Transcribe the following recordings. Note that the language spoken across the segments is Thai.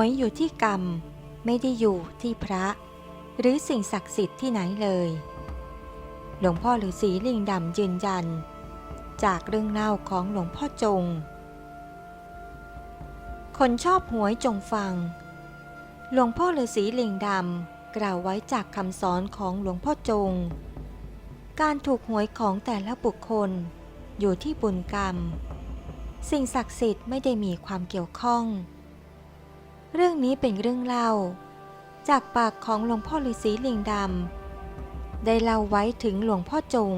หวยอยู่ที่กรรม ไม่ได้อยู่ที่พระ หรือสิ่งศักดิ์สิทธิ์ที่ไหนเลย หลวงพ่อฤาษีลิงดำยืนยัน จากเรื่องเล่าของหลวงพ่อจง คนชอบหวยจงฟัง หลวงพ่อฤาษีลิงดำกล่าวไว้จากคำสอนของหลวงพ่อจง การถูกหวยของแต่ละบุคคล อยู่ที่บุญกรรม สิ่งศักดิ์สิทธิ์ไม่ได้มีความเกี่ยวข้อง เรื่องนี้เป็นเรื่องเล่า จากปากของหลวงพ่อฤาษีลิงดำได้เล่าไว้ถึงหลวงพ่อจง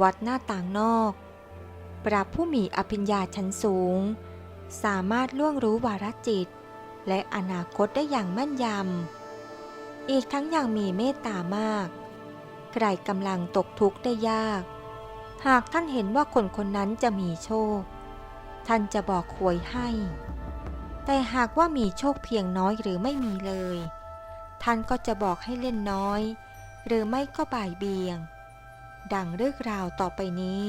วัดหน้าต่างนอก ปราบผู้มีอภิญญาชั้นสูง สามารถล่วงรู้วาระจิต และอนาคตได้อย่างแม่นยำ อีกทั้งยังมีเมตตามาก ใครกำลังตกทุกข์ได้ยาก หากท่านเห็นว่าคนคนนั้นจะมีโชค ท่านจะบอกหวยให้ แต่หากว่ามีโชคเพียงน้อยหรือไม่มีเลย ท่านก็จะบอกให้เล่นน้อย หรือไม่ก็บ่ายเบียง ดังเรื่องราวต่อไปนี้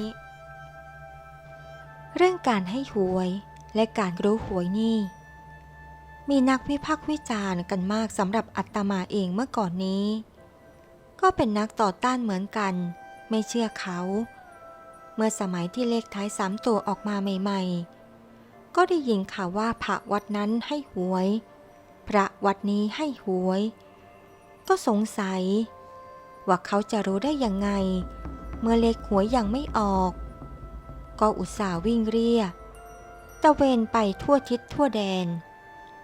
เรื่องการให้หวยและการรู้หวยนี่ มีนักวิพากษ์วิจารณ์กันมากสำหรับอัตมาเองเมื่อก่อนนี้ ก็เป็นนักต่อต้านเหมือนกัน ไม่เชื่อเขา เมื่อสมัยที่เลขท้ายสามตัวออกมาใหม่ ๆ ก็ได้ยินข่าวว่าพระวัดนั้นให้หวย พระวัดนี้ให้หวย ก็สงสัย ว่าเขาจะรู้ได้ยังไง เมื่อเลขหวยยังไม่ออก ก็อุตส่าห์วิ่งเรียตะเวนไปทั่วทิศทั่วแดน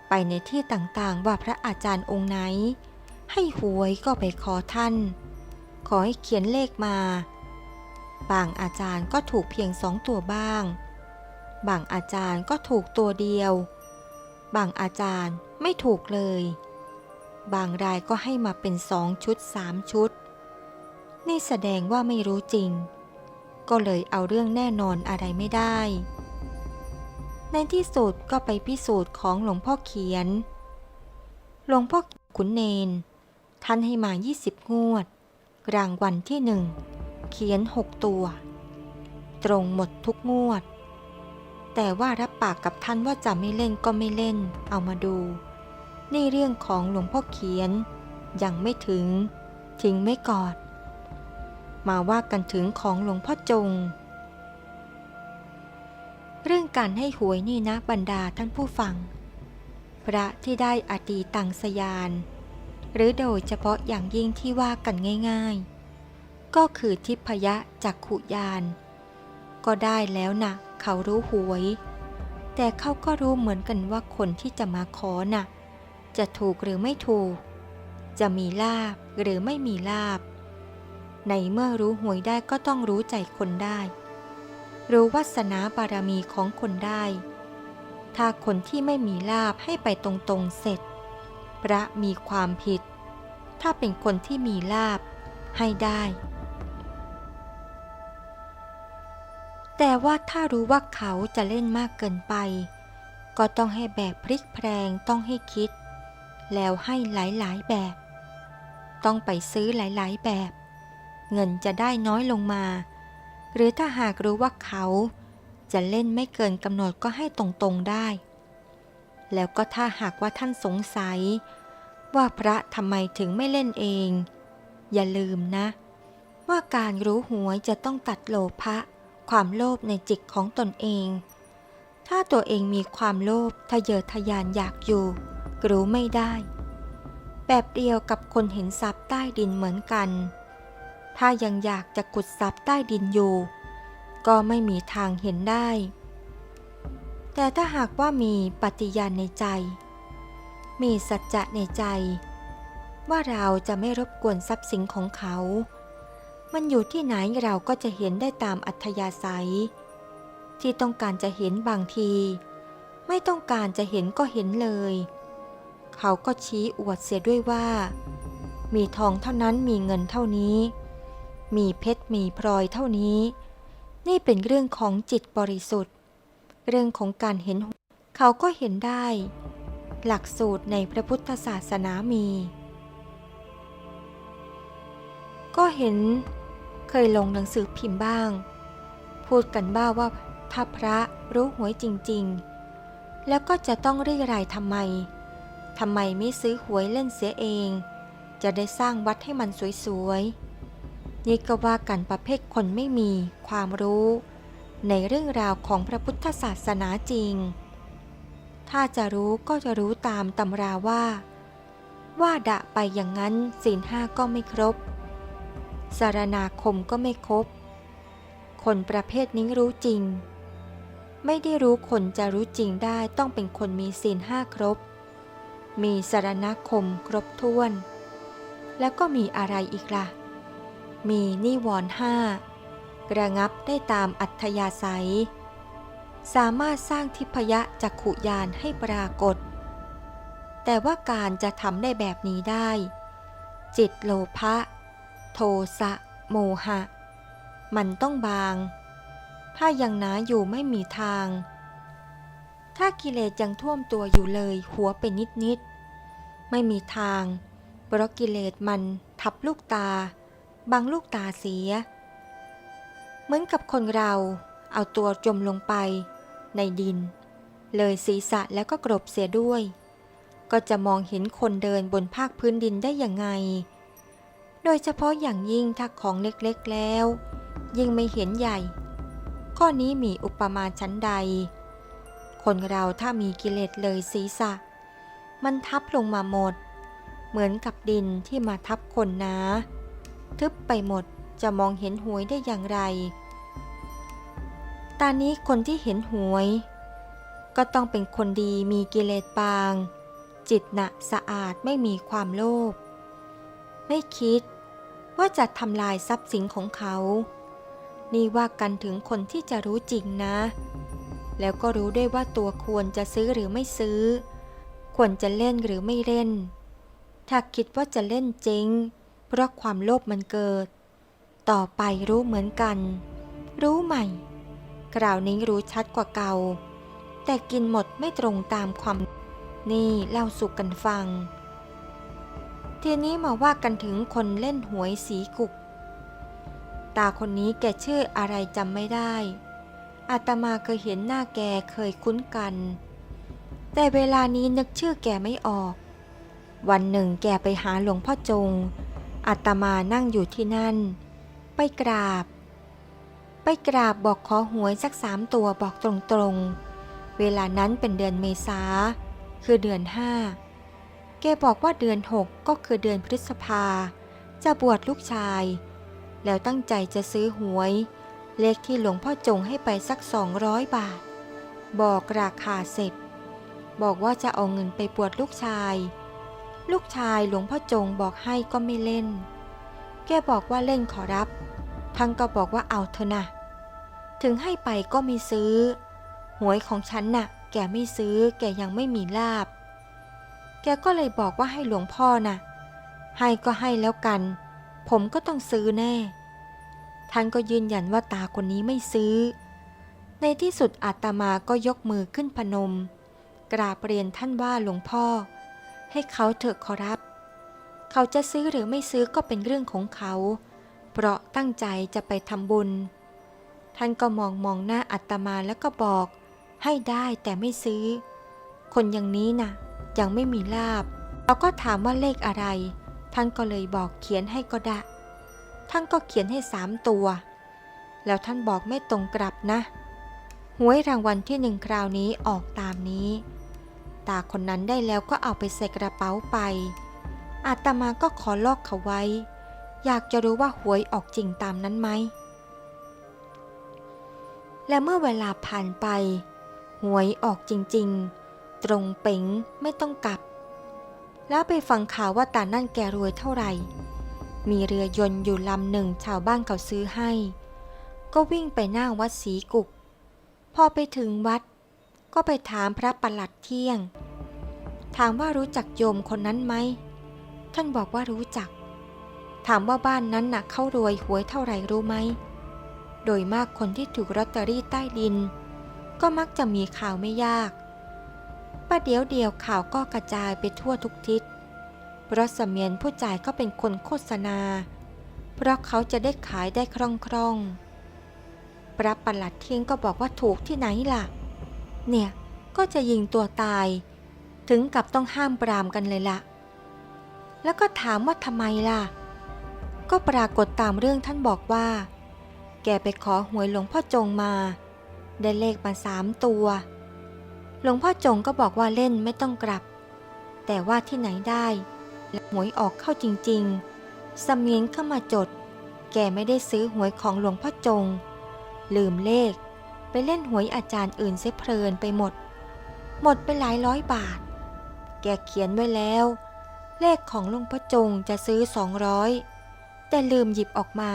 ไปในที่ต่างๆว่าพระอาจารย์องค์ไหน ให้หวยก็ไปขอท่าน ขอให้เขียนเลขมา บางอาจารย์ก็ถูกเพียงสองตัวบ้าง บางอาจารย์ก็ถูกตัวเดียว บางอาจารย์ไม่ถูกเลย บางรายก็ให้มาเป็นสองชุดสามชุด นี่แสดงว่าไม่รู้จริง ก็เลยเอาเรื่องแน่นอนอะไรไม่ได้ ในที่สุดก็ไปพิสูจน์ของหลวงพ่อเขียน หลวงพ่อขุนเนน ท่านให้มา 20 งวด รางวัลที่หนึ่งเขียน 6 ตัว ตรงหมดทุกงวด แต่ว่ารับปากกับท่านว่าจะไม่เล่นก็ไม่เล่น เอามาดู นี่เรื่องของหลวงพ่อเขียน ยังไม่ถึง ทิ้งไม่กอด มาว่ากันถึงของหลวงพ่อจง เรื่องการให้หวยนี่นะบรรดาท่านผู้ฟัง พระที่ได้อดีตังสยาน หรือโดยเฉพาะอย่างยิ่งที่ว่ากันง่าย ๆ ก็คือทิพยะจากขุยาน ก็ได้แล้วนะเขารู้หวย แต่เขาก็รู้เหมือนกันว่าคนที่จะมาขอนะ่ะ จะถูกหรือไม่ถูก จะมีลาบหรือไม่มีลาบ ในเมื่อรู้หวยได้ก็ต้องรู้ใจคนได้ รู้วาสนาบารมีของคนได้ ถ้าคนที่ไม่มีลาบให้ไปตรงๆเสร็จ พระมีความผิด ถ้าเป็นคนที่มีลาบให้ได้ แต่ว่าถ้ารู้ว่าเขาจะเล่นมากเกินไป ก็ต้องให้แบกพริกแพรงต้องให้คิด แล้วให้หลายๆแบบ ต้องไปซื้อหลายๆแบบ เงินจะได้น้อยลงมา หรือถ้าหากรู้ว่าเขาจะเล่นไม่เกินกำหนดก็ให้ตรงๆได้ แล้วก็ถ้าหากว่าท่านสงสัย ว่าพระทำไมถึงไม่เล่นเอง อย่าลืมนะ ว่าการรู้หวยจะต้องตัดโลภะ ความโลภในจิตของตนเอง ถ้าตัวเองมีความโลภทะเยอทะยานอยากอยู่รู้ไม่ได้ แบบเดียวกับคนเห็นทรัพย์ใต้ดินเหมือนกัน ถ้ายังอยากจะกุดทรัพย์ใต้ดินอยู่ ก็ไม่มีทางเห็นได้ แต่ถ้าหากว่ามีปฏิญาณในใจ มีสัจจะในใจ ว่าเราจะไม่รบกวนทรัพย์สินของเขา มันอยู่ที่ไหนเราก็จะเห็นได้ตามอัธยาศัย ที่ต้องการจะเห็นบางที ไม่ต้องการจะเห็นก็เห็นเลย เขาก็ชี้อวดเสียด้วยว่า มีทองเท่านั้นมีเงินเท่านี้ มีเพชรมีพลอยเท่านี้ นี่เป็นเรื่องของจิตบริสุทธิ์ เรื่องของการเห็นเขาก็เห็นได้ หลักสูตรในพระพุทธศาสนามีก็เห็น เคยลงหนังสือพิมพ์บ้าง พูดกันบ้าว่าถ้าพระรู้หวยจริง ๆ แล้วก็จะต้องรีรายทำไมทำไมไม่ซื้อหวยเล่นเสียเอง จะได้สร้างวัดให้มันสวยๆ นี่ก็ว่ากันประเภทคนไม่มีความรู้ ในเรื่องราวของพระพุทธศาสนาจริง ถ้าจะรู้ก็จะรู้ตามตำราว่า ว่าดะไปอย่างนั้นศีลห้าก็ไม่ครบ สารนาคมก็ไม่ครบคนประเภทนี้รู้จริง ไม่ได้รู้คนจะรู้จริงได้ต้องเป็นคนมีศีลห้าครบ มีสารณคมครบถ้วน แล้วก็มีอะไรอีกล่ะ มีนิวรณ์ห้าระงับได้ตามอัธยาศัย สามารถสร้างทิพยะจักขุยานให้ปรากฏ แต่ว่าการจะทำได้แบบนี้ได้ จิตโลภะ โทสะ โมหะ มันต้องบาง ถ้ายังหนาอยู่ไม่มีทาง ถ้ากิเลสยังท่วมตัวอยู่เลยหัวเป็นนิดนิดๆไม่มีทาง เพราะกิเลสมันทับลูกตา บังลูกตาเสีย เหมือนกับคนเราเอาตัวจมลงไป ในดิน เลยศีรษะแล้วก็กรบเสียด้วย ก็จะมองเห็นคนเดินบนภาคพื้นดินได้ยังไง โดยเฉพาะอย่างยิ่งถ้าของเล็กๆแล้ว ยิ่งไม่เห็นใหญ่ ข้อนี้มีอุปมาชั้นใด คนเราถ้ามีกิเลสเลยศีรษะ มันทับลงมาหมด เหมือนกับดินที่มาทับคนนะทึบไปหมดจะมองเห็นหวยได้อย่างไรตอนนี้คนที่เห็นหวย ก็ต้องเป็นคนดีมีกิเลสบาง จิตหนะสะอาดไม่มีความโลภไม่คิด ว่าจะทำลายทรัพย์สินของเขา นี่ว่ากันถึงคนที่จะรู้จริงนะ แล้วก็รู้ด้วยว่าตัวควรจะซื้อหรือไม่ซื้อ ควรจะเล่นหรือไม่เล่น ถ้าคิดว่าจะเล่นจริง เพราะความโลภมันเกิด ต่อไปรู้เหมือนกัน รู้ใหม่กล่าวนี้รู้ชัดกว่าเก่า แต่กินหมดไม่ตรงตามความ นี่เล่าสู่กันฟัง ทีนี้มาว่ากันถึงคนเล่นหวยสีกุก ตาคนนี้แกชื่ออะไรจำไม่ได้ อาตมาเคยเห็นหน้าแกเคยคุ้นกัน แต่เวลานี้นึกชื่อแกไม่ออก วันหนึ่งแกไปหาหลวงพ่อจง อาตมานั่งอยู่ที่นั่น ไปกราบ ไปกราบบอกขอหวยสักสามตัวบอกตรงๆ เวลานั้นเป็นเดือนเมษาคือเดือนห้า แกบอกว่าเดือนหกก็คือเดือนพฤษภา จะบวชลูกชาย แล้วตั้งใจจะซื้อหวย เลขที่หลวงพ่อจงให้ไปสักสองร้อยบาท บอกราคาเสร็จ บอกว่าจะเอาเงินไปบวชลูกชาย ลูกชายหลวงพ่อจงบอกให้ก็ไม่เล่น แกบอกว่าเล่นขอรับ ทั้งก็บอกว่าเอาเถอะนะ ถึงให้ไปก็ไม่ซื้อ หวยของฉันน่ะ แกไม่ซื้อ แกยังไม่มีลาบ แกก็เลยบอกว่าให้หลวงพ่อน่ะ ให้ก็ให้แล้วกัน ผมก็ต้องซื้อแน่ ท่านก็ยืนยันว่าตาคนนี้ไม่ซื้อ ในที่สุดอาตมาก็ยกมือขึ้นพนม กราบเรียนท่านว่าหลวงพ่อ ให้เขาเถอะขอรับ เขาจะซื้อหรือไม่ซื้อก็เป็นเรื่องของเขา เพราะตั้งใจจะไปทำบุญ ท่านก็มองมองหน้าอาตมาแล้วก็บอก ให้ได้แต่ไม่ซื้อ คนอย่างนี้นะ่ะ ยังไม่มีลาบ เราก็ถามว่าเลขอะไร ท่านก็เลยบอกเขียนให้ก็ได้ ท่านก็เขียนให้สามตัว แล้วท่านบอกไม่ตรงกลับนะ หวยรางวัลที่หนึ่งคราวนี้ออกตามนี้ ตาคนนั้นได้แล้วก็เอาไปใส่กระเป๋าไป อาตมาก็ขอลอกเขาไว้ อยากจะรู้ว่าหวยออกจริงตามนั้นไหม และเมื่อเวลาผ่านไป หวยออกจริง ๆ ตรงเป๋งไม่ต้องกลับ แล้วไปฟังข่าวว่าตานั่นแกรวยเท่าไหร่ มีเรือยนต์อยู่ลำหนึ่งชาวบ้านเขาซื้อให้ ก็วิ่งไปหน้าวัดศรีกุก พอไปถึงวัด ก็ไปถามพระประหลัดเที่ยง ถามว่ารู้จักโยมคนนั้นไหม ท่านบอกว่ารู้จัก ถามว่าบ้านนั้นน่ะเขารวยหวยเท่าไหร่รู้ไหม โดยมากคนที่ถูกลอตเตอรี่ใต้ดิน ก็มักจะมีข่าวไม่ยาก ประเดี๋ยวเดียวข่าวก็กระจายไปทั่วทุกทิศ เพราะเสมียนผู้จ่ายก็เป็นคนโฆษณา เพราะเขาจะได้ขายได้คล่องๆ พระประหลัดเทียงก็บอกว่าถูกที่ไหนล่ะ เนี่ยก็จะยิงตัวตาย ถึงกับต้องห้ามปรามกันเลยละแล้วก็ถามว่าทำไมล่ะ ก็ปรากฏตามเรื่องท่านบอกว่า แกไปขอหวยหลวงพ่อจงมา ได้เลขมาสามตัว หลวงพ่อจงก็บอกว่าเล่นไม่ต้องกลับ แต่ว่าที่ไหนได้หวยออกเข้าจริงๆสำเนียงเข้ามาจด แกไม่ได้ซื้อหวยของหลวงพ่อจง ลืมเลข ไปเล่นหวยอาจารย์อื่นเสียเพลินไปหมด หมดไปหลายร้อยบาท แกเขียนไว้แล้ว เลขของหลวงพ่อจงจะซื้อสองร้อยแต่ลืมหยิบออกมา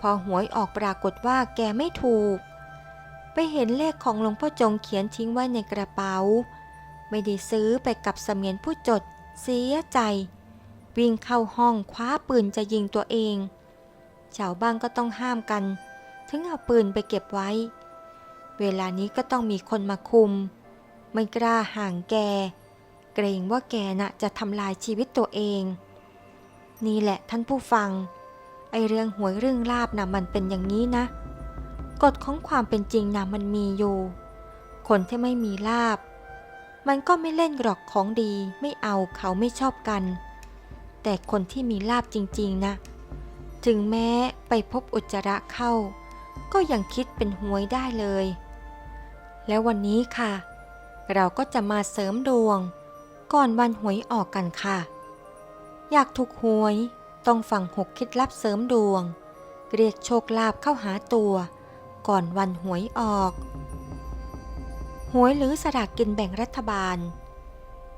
พอหวยออกปรากฏว่าแกไม่ถูก ไปเห็นเลขของหลวงพ่อจงเขียนทิ้งไว้ในกระเป๋า ไม่ได้ซื้อไปกับเสมียนผู้จด เสียใจ วิ่งเข้าห้องคว้าปืนจะยิงตัวเองชาวบ้านก็ต้องห้ามกัน ถึงเอาปืนไปเก็บไว้ เวลานี้ก็ต้องมีคนมาคุม ไม่กล้าห่างแก เกรงว่าแกน่ะจะทำลายชีวิตตัวเอง นี่แหละท่านผู้ฟัง ไอเรื่องหวยเรื่องลาบนะมันเป็นอย่างนี้นะ กฎของความเป็นจริงนะมันมีอยู่ คนที่ไม่มีลาบ มันก็ไม่เล่นหรอกของดีไม่เอาเขาไม่ชอบกัน แต่คนที่มีลาบจริงๆนะ ถึงแม้ไปพบอุจจาระเข้า ก็ยังคิดเป็นหวยได้เลย แล้ววันนี้ค่ะ เราก็จะมาเสริมดวง ก่อนวันหวยออกกันค่ะ อยากถูกหวยต้องฟังหกคล็ดลับเสริมดวง เรียกโชคลาภเข้าหาตัว ก่อนวันหวยออก หวยหรือสลากกินแบ่งรัฐบาล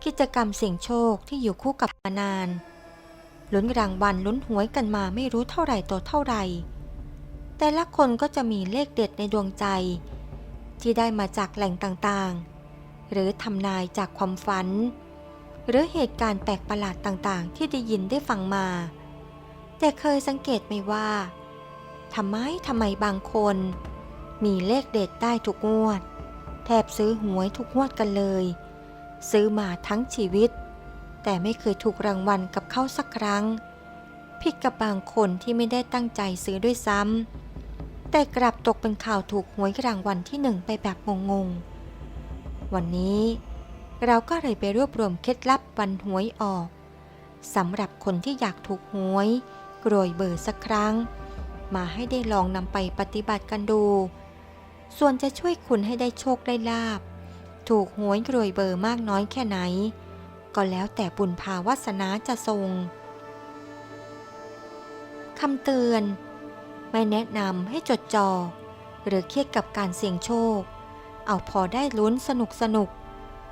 กิจกรรมเสี่ยงโชคที่อยู่คู่กับมานานลุ้นรางวัลลุ้นหวยกันมาไม่รู้เท่าไหร่ต่อเท่าไหร่ แต่ละคนก็จะมีเลขเด็ดในดวงใจ ที่ได้มาจากแหล่งต่างๆ หรือทำนายจากความฝัน หรือเหตุการณ์แปลกประหลาดต่างๆ ที่ได้ยินได้ฟังมา แต่เคยสังเกตไหมว่าทำไมทำไมบางคน มีเลขเด็ดได้ทุกงวด แทบซื้อหวยทุกงวดกันเลย ซื้อมาทั้งชีวิต แต่ไม่เคยถูกรางวัลกับเขาสักครั้ง ผิดกับบางคนที่ไม่ได้ตั้งใจซื้อด้วยซ้ำแต่กลับตกเป็นข่าวถูกหวยรางวัลที่หนึ่งไปแบบงงๆ วันนี้เราก็เลยไปรวบรวมเคล็ดลับวันหวยออกสำหรับคนที่อยากถูกหวยกรวยเบอร์สักครั้ง มาให้ได้ลองนำไปปฏิบัติกันดู ส่วนจะช่วยคุณให้ได้โชคได้ลาบ ถูกหวยรวยเบอร์มากน้อยแค่ไหน ก็แล้วแต่บุญภาวาสนาจะทรงคำเตือน ไม่แนะนำให้จดจ่อหรือเครียดกับการเสี่ยงโชค เอาพอได้ลุ้นสนุกสนุก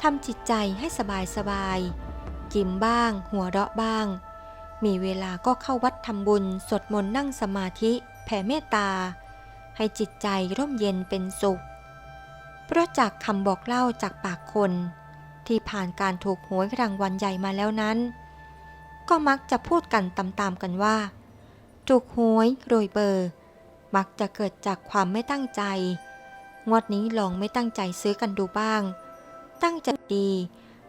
ทำจิตใจให้สบายสบายยิ้มบ้าง หัวเราะบ้าง มีเวลาก็เข้าวัดทำบุญ สวดมนต์นั่งสมาธิ แผ่เมตตา ให้จิตใจร่มเย็นเป็นสุข เพราะจากคำบอกเล่าจากปากคน ที่ผ่านการถูกหวยรางวัลใหญ่มาแล้วนั้น ก็มักจะพูดกันตามๆกันว่า ถูกหวยโรยเบอร์ มักจะเกิดจากความไม่ตั้งใจ งวดนี้ลองไม่ตั้งใจซื้อกันดูบ้าง ตั้งใจดี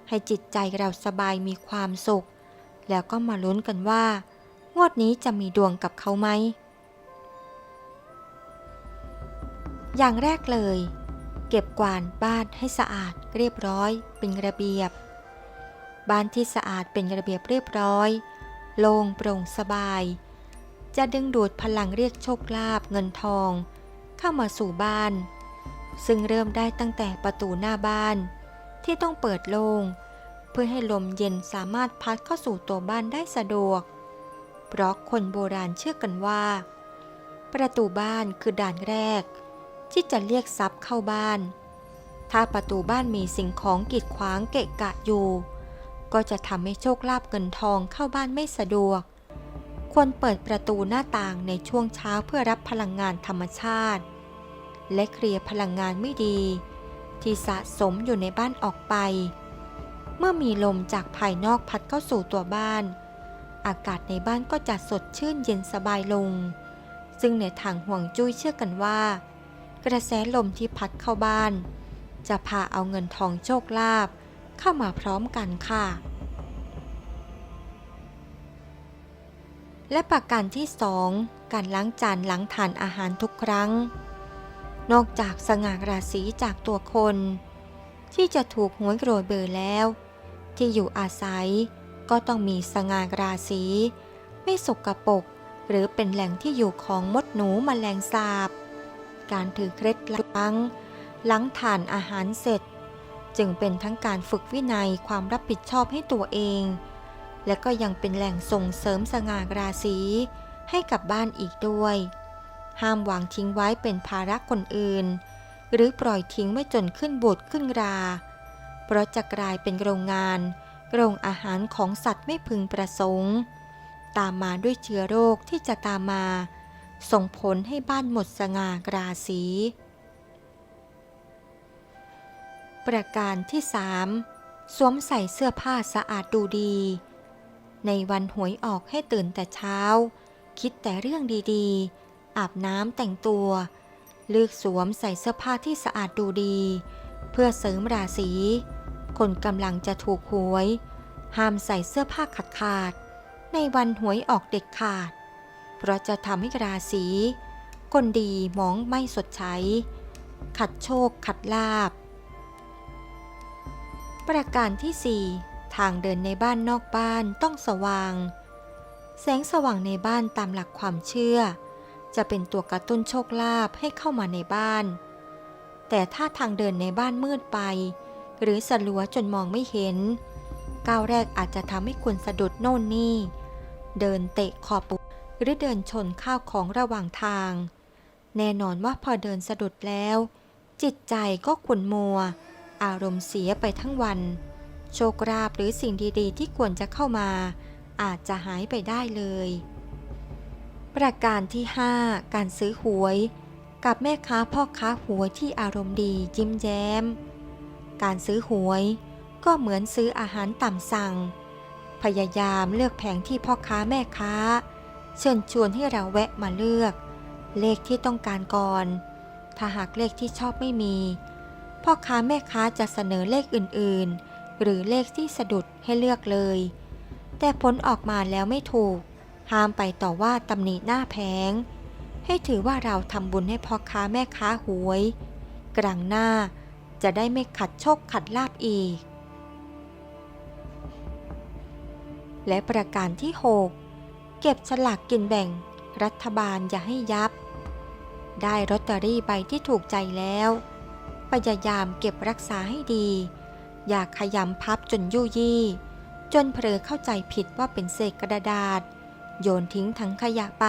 ให้จิตใจเราสบายมีความสุข แล้วก็มาลุ้นกันว่า งวดนี้จะมีดวงกับเขาไหม อย่างแรกเลย เก็บกวาดบ้านให้สะอาดเรียบร้อยเป็นระเบียบ บ้านที่สะอาดเป็นระเบียบเรียบร้อย โล่งโปร่งสบาย จะดึงดูดพลังเรียกโชคลาภเงินทอง เข้ามาสู่บ้าน ซึ่งเริ่มได้ตั้งแต่ประตูหน้าบ้าน ที่ต้องเปิดโล่งเพื่อให้ลมเย็นสามารถพัดเข้าสู่ตัวบ้านได้สะดวก เพราะคนโบราณเชื่อกันว่า ประตูบ้านคือด่านแรก ที่จะเรียกทรัพย์เข้าบ้าน ถ้าประตูบ้านมีสิ่งของกีดขวางเกะกะอยู่ ก็จะทำให้โชคลาภเงินทองเข้าบ้านไม่สะดวก ควรเปิดประตูหน้าต่างในช่วงเช้าเพื่อรับพลังงานธรรมชาติ และเคลียร์พลังงานไม่ดี ที่สะสมอยู่ในบ้านออกไป เมื่อมีลมจากภายนอกพัดเข้าสู่ตัวบ้าน อากาศในบ้านก็จะสดชื่นเย็นสบายลง ซึ่งในทางห่วงจุ้ยเชื่อกันว่า กระแสลมที่พัดเข้าบ้าน จะพาเอาเงินทองโชคลาภเข้ามาพร้อมกันค่ะ และประการที่สองการล้างจานล้างทานอาหารทุกครั้ง นอกจากสง่าราศีจากตัวคน ที่จะถูกหวยโกรธเบอร์แล้ว ที่อยู่อาศัยก็ต้องมีสง่าราศีไม่สกปรกหรือเป็นแหล่งที่อยู่ของมดหนูมแมลงสาบ การถือเคล็ดลังหลังทานอาหารเสร็จ จึงเป็นทั้งการฝึกวินัยความรับผิดชอบให้ตัวเอง และก็ยังเป็นแหล่งส่งเสริมสง่าราศีให้กับบ้านอีกด้วย ห้ามวางทิ้งไว้เป็นภาระคนอื่น หรือปล่อยทิ้งไว้จนขึ้นบดขึ้นรา เพราะจะกลายเป็นโรงงาน โรงอาหารของสัตว์ไม่พึงประสงค์ ตามมาด้วยเชื้อโรคที่จะตามมา ส่งผลให้บ้านหมดสง่าราศี ประการที่3สวมใส่เสื้อผ้าสะอาดดูดี ในวันหวยออกให้ตื่นแต่เช้า คิดแต่เรื่องดีๆ อาบน้ำแต่งตัว เลือกสวมใส่เสื้อผ้าที่สะอาดดูดี เพื่อเสริมราศี คนกำลังจะถูกหวย ห้ามใส่เสื้อผ้าขาดขาด ในวันหวยออกเด็ดขาด เพราะจะทำให้ราศีคนดีมองไม่สดใสขัดโชคขัดลาบ ประการที่ 4 ทางเดินในบ้านนอกบ้านต้องสว่าง แสงสว่างในบ้านตามหลักความเชื่อ จะเป็นตัวกระตุ้นโชคลาภให้เข้ามาในบ้าน แต่ถ้าทางเดินในบ้านมืดไป หรือสลัวจนมองไม่เห็น ก้าวแรกอาจจะทำให้คุณสะดุดโน่นนี่ เดินเตะขอบปุ หรือเดินชนข้าวของระหว่างทาง แน่นอนว่าพอเดินสะดุดแล้ว จิตใจก็ขุ่นมัว อารมณ์เสียไปทั้งวัน โชคราบหรือสิ่งดีๆ ที่ควรจะเข้ามา อาจจะหายไปได้เลย ประการที่ 5 การซื้อหวย กับแม่ค้าพ่อค้าหวยที่อารมณ์ดียิ้มแย้ม การซื้อหวยก็เหมือนซื้ออาหารตามสั่ง พยายามเลือกแผงที่พ่อค้าแม่ค้า เชิญชวนให้เราแวะมาเลือก เลขที่ต้องการก่อน ถ้าหากเลขที่ชอบไม่มี พ่อค้าแม่ค้าจะเสนอเลขอื่นๆ หรือเลขที่สะดุดให้เลือกเลย แต่ผลออกมาแล้วไม่ถูก ห้ามไปต่อว่าตำหนิหน้าแผง ให้ถือว่าเราทำบุญให้พ่อค้าแม่ค้าหวย กลางหน้าจะได้ไม่ขัดโชคขัดลาบอีก และประการที่ 6 เก็บฉลากกินแบ่ง รัฐบาลอย่าให้ยับ ได้ลอตเตอรี่ใบที่ถูกใจแล้ว พยายามเก็บรักษาให้ดี อย่าขยำพับจนยุ่ยี่ จนเผลอเข้าใจผิดว่าเป็นเศษกระดาษ โยนทิ้งทั้งขยะไป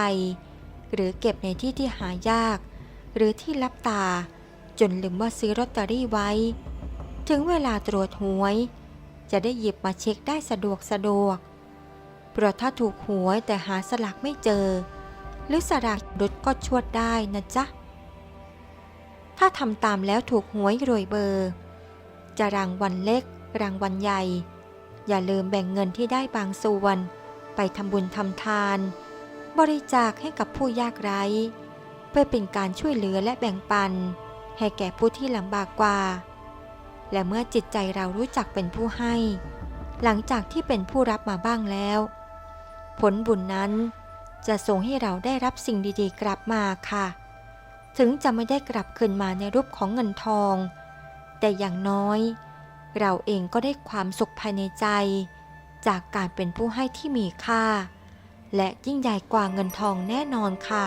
หรือเก็บในที่ที่หายาก หรือที่ลับตา จนลืมว่าซื้อลอตเตอรี่ไว้ ถึงเวลาตรวจหวย จะได้หยิบมาเช็คได้สะดวกสะดวก เพราะถ้าถูกหวยแต่หาสลากไม่เจอ หรือสลากดุดก็ชวดได้นะจ๊ะ ถ้าทำตามแล้วถูกหวยรวยเบอร์ จะรางวัลเล็ก รางวัลใหญ่ อย่าลืมแบ่งเงินที่ได้บางส่วน ไปทำบุญทำทาน บริจาคให้กับผู้ยากไร้ เพื่อเป็นการช่วยเหลือและแบ่งปัน ให้แก่ผู้ที่ลำบากกว่า และเมื่อจิตใจเรารู้จักเป็นผู้ให้หลังจากที่เป็นผู้รับมาบ้างแล้ว ผลบุญนั้นจะส่งให้เราได้รับสิ่งดีๆ กลับมาค่ะ ถึงจะไม่ได้กลับคืนมาในรูปของเงินทอง แต่อย่างน้อย เราเองก็ได้ความสุขภายในใจ จากการเป็นผู้ให้ที่มีค่า และยิ่งใหญ่กว่าเงินทองแน่นอนค่ะ